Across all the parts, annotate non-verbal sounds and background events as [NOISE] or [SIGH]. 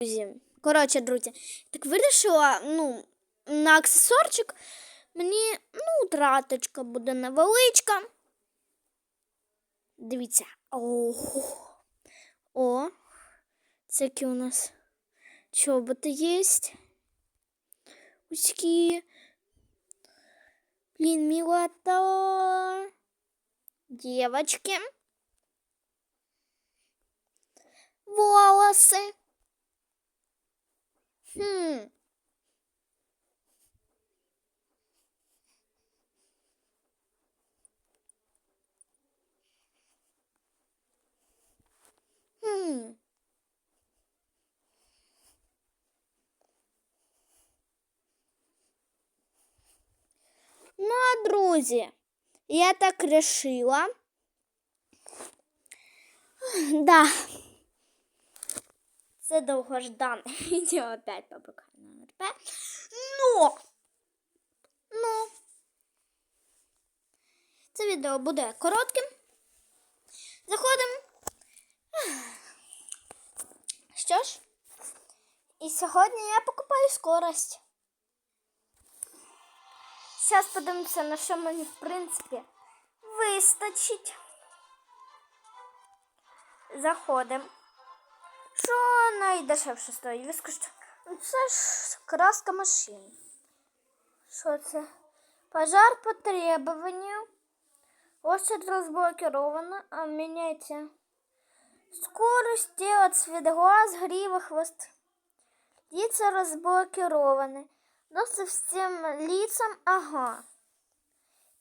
Друзі. Коротше, друзі, так вирішила, ну, на аксесуарчик мені, ну, траточка буде невеличка. Дивіться. Ого. О, це які у нас чоботи є. Такі. Блін, милота. Девочки. Волосы. Хм. Хм. Ну, а, друзі, я так решила. Да. Це довгождане [LAUGHS] відео опять попекаю на РП. Но! Ну, це відео буде коротким. Заходимо. [SIGHS] Що ж, і сьогодні я покупаю скорость. Зараз подивимося, на що мені, в принципі, вистачить. Заходимо. Що найдешевше стоїть? Ви скажете, ну це ж краска машин. Що це? Пожар по требованию. Лошадь разблокирована, а меняйте. Скорость, тело, цвет глаз, грива, хвост. Лица разблокированы. Доступ всем лицам, ага.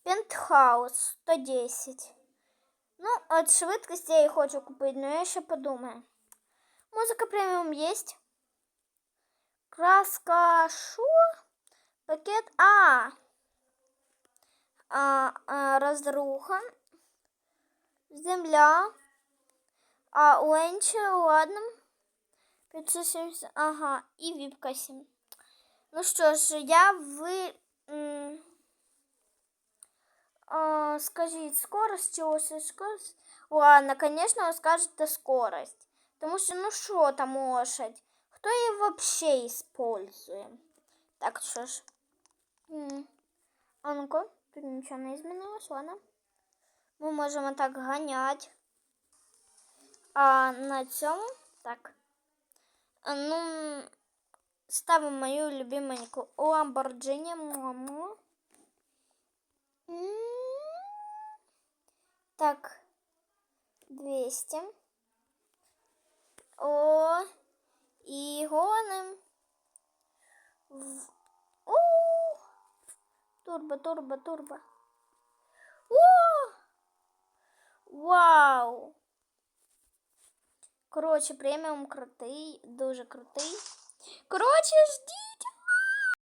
Пентхаус 110. Ну, от швидкості я і хочу купити, но я ще подумаю. Музыка премиум есть. Краска шу. Пакет А. а, а разруха. Земля. А у Энчи, ладно. 570. Ага. И випка 7. Ну что ж, я вы... м, а, скажіть, скорость ось скорость? Ладно, конечно, ви скажете скорость. Тому що, ну що там лошадь? Хто її вообще использує? Так, що ж. М. А ну-ка, тут нічого не змінилось, ладно. Ми можемо так ганять. А на цьому так. А, ну, ставимо мою любименьку Lamborghini. Маму. М. Так. 200. О, і гоним. В- У! Турбо, турбо, турбо. О! Вау! Коротше, преміум крутий, дуже крутий. Коротше, ждіть.